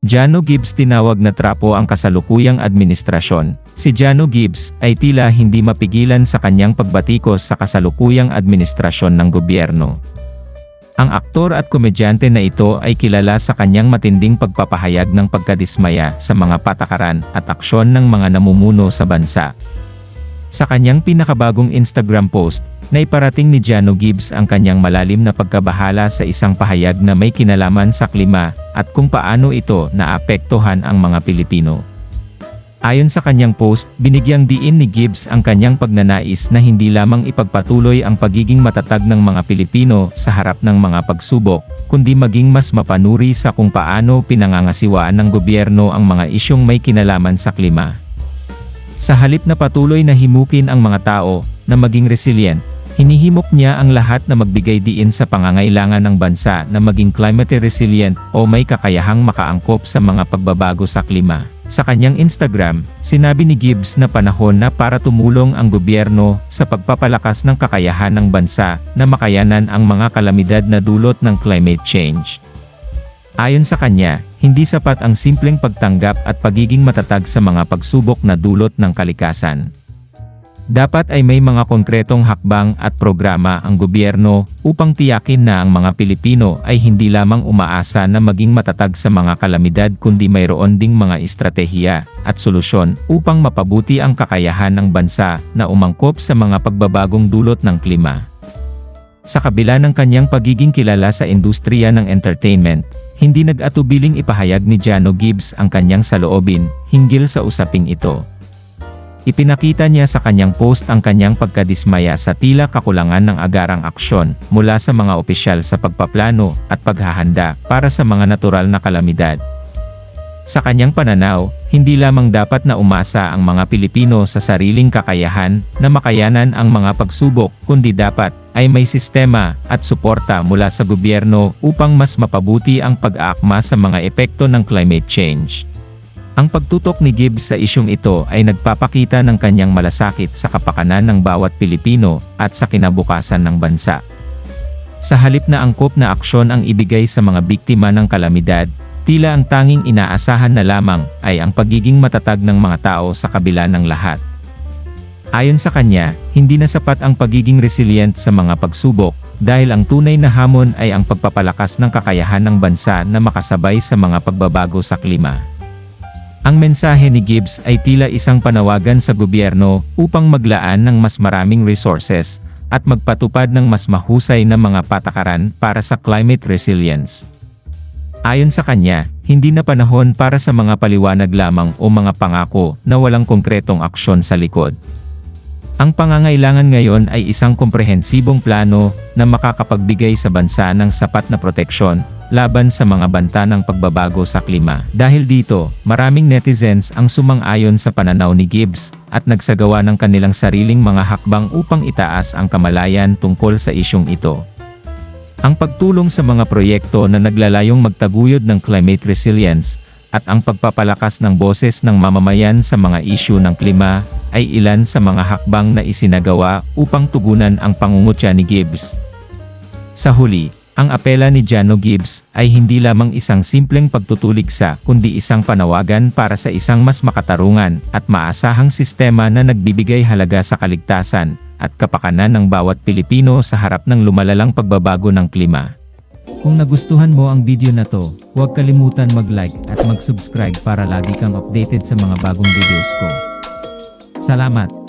Jano Gibbs tinawag na trapo ang kasalukuyang administrasyon. Si Jano Gibbs ay tila hindi mapigilan sa kanyang pagbatikos sa kasalukuyang administrasyon ng gobyerno. Ang aktor at komedyante na ito ay kilala sa kanyang matinding pagpapahayag ng pagkadismaya sa mga patakaran at aksyon ng mga namumuno sa bansa. Sa kanyang pinakabagong Instagram post, na iparating ni Jano Gibbs ang kanyang malalim na pagkabahala sa isang pahayag na may kinalaman sa klima, at kung paano ito naapektuhan ang mga Pilipino. Ayon sa kanyang post, binigyang diin ni Gibbs ang kanyang pagnanais na hindi lamang ipagpatuloy ang pagiging matatag ng mga Pilipino sa harap ng mga pagsubok, kundi maging mas mapanuri sa kung paano pinangangasiwaan ng gobyerno ang mga isyong may kinalaman sa klima. Sa halip na patuloy na himukin ang mga tao na maging resilient, hinihimok niya ang lahat na magbigay diin sa pangangailangan ng bansa na maging climate resilient o may kakayahang makaangkop sa mga pagbabago sa klima. Sa kanyang Instagram, sinabi ni Gibbs na panahon na para tumulong ang gobyerno sa pagpapalakas ng kakayahan ng bansa na makayanan ang mga kalamidad na dulot ng climate change. Ayon sa kanya, hindi sapat ang simpleng pagtanggap at pagiging matatag sa mga pagsubok na dulot ng kalikasan. Dapat ay may mga konkretong hakbang at programa ang gobyerno upang tiyakin na ang mga Pilipino ay hindi lamang umaasa na maging matatag sa mga kalamidad kundi mayroon ding mga estratehiya at solusyon upang mapabuti ang kakayahan ng bansa na umangkop sa mga pagbabagong dulot ng klima. Sa kabila ng kanyang pagiging kilala sa industriya ng entertainment, hindi nag-atubiling ipahayag ni Jano Gibbs ang kanyang saloobin hinggil sa usaping ito. Ipinakita niya sa kanyang post ang kanyang pagkadismaya sa tila kakulangan ng agarang aksyon mula sa mga opisyal sa pagpaplano at paghahanda para sa mga natural na kalamidad. Sa kanyang pananaw, hindi lamang dapat na umasa ang mga Pilipino sa sariling kakayahan na makayanan ang mga pagsubok, kundi dapat ay may sistema at suporta mula sa gobyerno upang mas mapabuti ang pag-aakma sa mga epekto ng climate change. Ang pagtutok ni Gibbs sa isyong ito ay nagpapakita ng kanyang malasakit sa kapakanan ng bawat Pilipino at sa kinabukasan ng bansa. Sa halip na angkop na aksyon ang ibigay sa mga biktima ng kalamidad, tila ang tanging inaasahan na lamang ay ang pagiging matatag ng mga tao sa kabila ng lahat. Ayon sa kanya, hindi na sapat ang pagiging resilient sa mga pagsubok, dahil ang tunay na hamon ay ang pagpapalakas ng kakayahan ng bansa na makasabay sa mga pagbabago sa klima. Ang mensahe ni Gibbs ay tila isang panawagan sa gobyerno upang maglaan ng mas maraming resources at magpatupad ng mas mahusay na mga patakaran para sa climate resilience. Ayon sa kanya, hindi na panahon para sa mga paliwanag lamang o mga pangako na walang konkretong aksyon sa likod. Ang pangangailangan ngayon ay isang komprehensibong plano na makakapagbigay sa bansa ng sapat na proteksyon laban sa mga banta ng pagbabago sa klima. Dahil dito, maraming netizens ang sumang-ayon sa pananaw ni Gibbs at nagsagawa ng kanilang sariling mga hakbang upang itaas ang kamalayan tungkol sa isyong ito. Ang pagtulong sa mga proyekto na naglalayong magtaguyod ng climate resilience at ang pagpapalakas ng boses ng mamamayan sa mga isyu ng klima ay ilan sa mga hakbang na isinagawa upang tugunan ang pangungutya ni Gibbs. Sa huli, ang apela ni Jano Gibbs ay hindi lamang isang simpleng pagtutuligsa kundi isang panawagan para sa isang mas makatarungan at maasahang sistema na nagbibigay halaga sa kaligtasan at kapakanan ng bawat Pilipino sa harap ng lumalalang pagbabago ng klima. Kung nagustuhan mo ang video na to, huwag kalimutan mag-like at mag-subscribe para lagi kang updated sa mga bagong videos ko. Salamat!